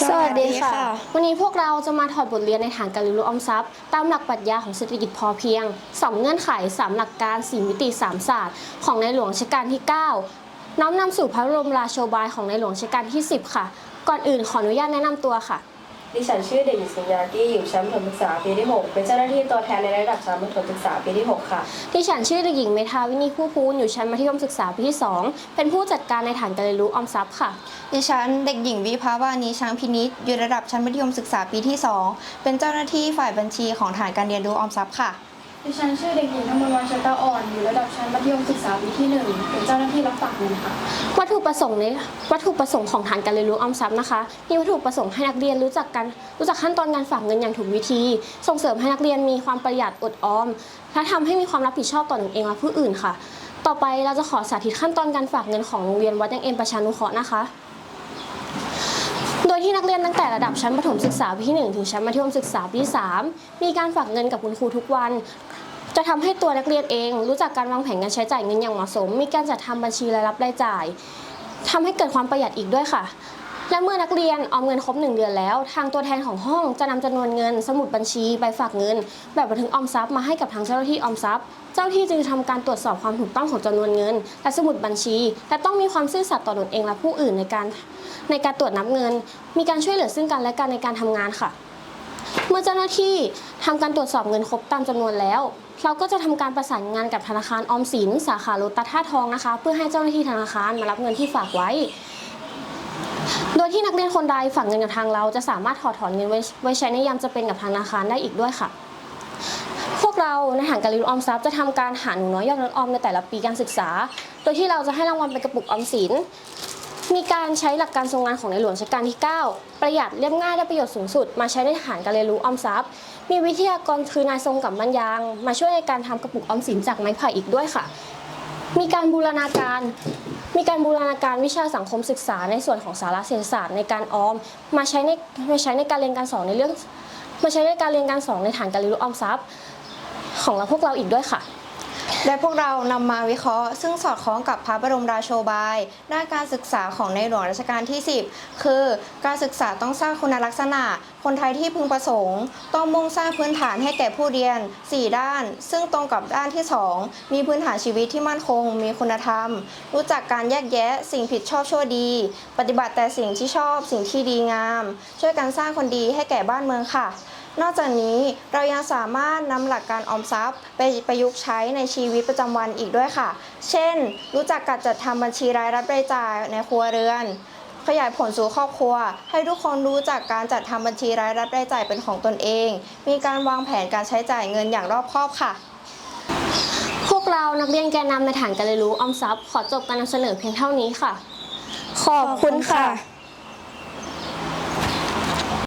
สวัสดีค่ะ วันนี้พวกเราจะมาถอดบทเรียนในฐานการเรียนรู้ออมทรัพย์ ตามหลักปรัชญาของเศรษฐกิจพอเพียง 2 เงื่อนไข 3 หลักการ 4 มิติ 3 ศาสตร์ ของในหลวงรัชกาลที่ 9 น้อมนำสู่พระบรมราโชบายของในหลวงรัชกาลที่ 10 ค่ะ ก่อนอื่นขออนุญาตแนะนำตัวค่ะ ดิฉันชื่อเด็กหญิงสัญญากี้อยู่ชั้นประถมศึกษาปีที่ 6 เป็นเจ้าหน้าที่ตัวแทนในระดับชั้นประถมศึกษาปีที่ 6 ค่ะ ที่ฉันชื่อเด็กหญิงเมธาวินีผู้พูนอยู่ชั้นมัธยมศึกษาปีที่ 2 เป็นผู้จัดการในฐานการเรียนรู้ออมทรัพย์ค่ะ ดิฉันเด็กหญิงวิภาวานีช้างพินิษอยู่ระดับชั้นมัธยมศึกษาปีที่ 2 เป็นเจ้าหน้าที่ฝ่ายบัญชีของฐานการเรียนรู้ออมทรัพย์ค่ะ ดิฉันชื่อเด็กหญิงธรรมวันชตาอ่อนอยู่ระดับชั้นมัธยมศึกษาปีที่หนึ่งเป็นเจ้าหน้าที่รับฝากเงินค่ะ วัตถุประสงค์ในวัตถุประสงค์ของฐานการเรียนรู้ออมทรัพย์นะคะมีวัตถุประสงค์ให้นักเรียนรู้จักกันรู้จักขั้นตอนการฝากเงินอย่างถูกวิธี ส่งเสริมให้นักเรียนมีความประหยัดอดออม และทำให้มีความรับผิดชอบต่อตนเองและผู้อื่นค่ะ ต่อไปเราจะขอสาธิตขั้นตอนการฝากเงินของโรงเรียนวัดยังเอ็มประชานุเคราะห์นะคะ โดยที่นักเรียนตั้งแต่ระดับชั้นประถมศึกษาปีที่ 1 ถึงชั้นมัธยมศึกษาปีที่ 3 มีการฝากเงินกับคุณครูทุกวัน จะทำให้ตัวนักเรียนเอง รู้จักการวางแผนการใช้จ่ายเงินอย่างเหมาะสม มีการจัดทำบัญชีรายรับรายจ่ายทำให้เกิดความประหยัดอีกด้วยค่ะ และเมื่อนักเรียนออมเงินครบ 1 เดือนแล้ว ทางตัวแทนของห้องจะนำจำนวนเงิน สมุดบัญชีใบฝากเงิน แบบบันทึกออมทรัพย์มาให้กับทางเจ้าหน้าที่ออมทรัพย์ เจ้าหน้าที่จึงทำการตรวจสอบความถูกต้องของจำนวนเงิน และสมุดบัญชี และต้องมีความซื่อสัตย์ต่อตนเองและผู้อื่นในการในการตรวจนับเงิน มีการช่วยเหลือซึ่งกันและกันในการทำงานค่ะ เมื่อเจ้าหน้าที่ทำการตรวจสอบเงินครบตามจำนวนแล้วเราก็จะทำการประสานงานกับธนาคารออมสินสาขาโลตัสท่าทองนะคะ เพื่อให้เจ้าหน้าที่ธนาคารมารับเงินที่ฝากไว้ โดยที่นักเรียนคนใดฝากเงินกับทางเรา จะสามารถถอดถอนเงินไว้ไวใช้ในยามจะเป็นกับธนาคารได้อีกด้วยค่ะ พวกเราในฐานการเรียนรู้ออมทรัพย์จะทำการหาหนูน้อยยอดเงินออมในแต่ละปีการศึกษา โดยที่เราจะให้รางวัลเป็นกระปุกออมสิน มีการใช้หลักการทรงงานของในหลวงรัชกาลที่ 9 ประหยัดเรียบง่ายได้ประโยชน์สูงสุด มาใช้ในฐานการเรียนรู้ออมทรัพย์ มีวิทยากรคือนายทรงกับมันยาง มาช่วยในการทำกระปุกออมสินจากไม้ไผ่อีกด้วยค่ะ มีการบูรณาการ มีการบูรณาการวิชาสังคมศึกษาในส่วนของสารเศรษฐศาสตร์ในการออม มาใช้ในมาใช้ในการเรียนการสอนในเรื่อง มาใช้ในการเรียนการสอนในฐานการเรียนรู้ออมทรัพย์ ของเราพวกเราอีกด้วยค่ะ และพวกเรานำมาวิเคราะห์ ซึ่งสอดคล้องกับพระบรมราโชบายด้านการศึกษาของในหลวงรัชกาลที่ 10 คือการศึกษาต้องสร้างคุณลักษณะ คนไทยที่พึงประสงค์ ต้องมุ่งสร้างพื้นฐานให้แก่ผู้เรียน 4 ด้าน ซึ่งตรงกับด้านที่ 2 มีพื้นฐานชีวิตที่มั่นคง มีคุณธรรม รู้จักการแยกแยะ สิ่งผิดชอบชั่วดี ปฏิบัติแต่สิ่งที่ชอบ สิ่งที่ดีงาม ช่วยกันสร้างคนดีให้แก่บ้านเมืองค่ะ นอกจากนี้เรายังสามารถนำหลักการออมทรัพย์ ไปประยุกต์ใช้ในชีวิตประจำวันอีกด้วยค่ะ เช่น รู้จักการจัดทำบัญชีรายรับรายจ่ายในครัวเรือน ขยายผลสู่ครอบครัว ให้ทุกคนรู้จักการจัดทำบัญชีรายรับรายจ่ายเป็นของตนเอง มีการวางแผนการใช้จ่ายเงินอย่างรอบคอบค่ะพวกเรานักเรียนแกนนำในฐานการเรียนรู้ออมทรัพย์ ขอจบการนำเสนอเพียงเท่านี้ค่ะ ขอบคุณค่ะ